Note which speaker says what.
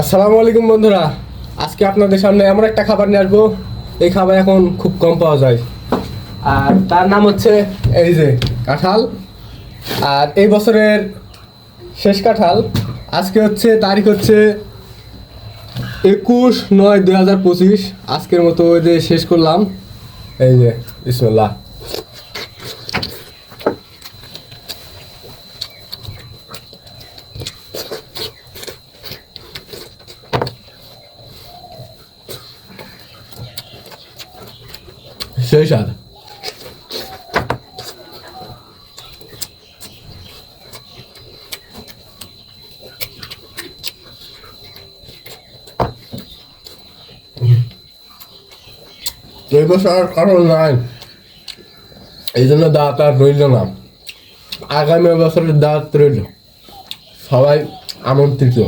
Speaker 1: আসসালামু আলাইকুম বন্ধুরা। আজকে আপনাদের সামনে এমন একটা খাবার নিয়ে আসব। এই খাবার এখন খুব কম পাওয়া যায়। আর তার নাম হচ্ছে এই যে কাঁঠাল। আর এই বছরের শেষ কাঁঠাল, আজকে হচ্ছে তারিখ হচ্ছে একুশ নয় দুই হাজার পঁচিশ। আজকের মতো যে শেষ করলাম। এই যে, বিসমুল্লাহ। সেই স্বাদ এই কারণ নাই এই জন্য দাঁত আর রইল না আগামী বছরের দাঁত রইল সবাই আমন্ত্রিত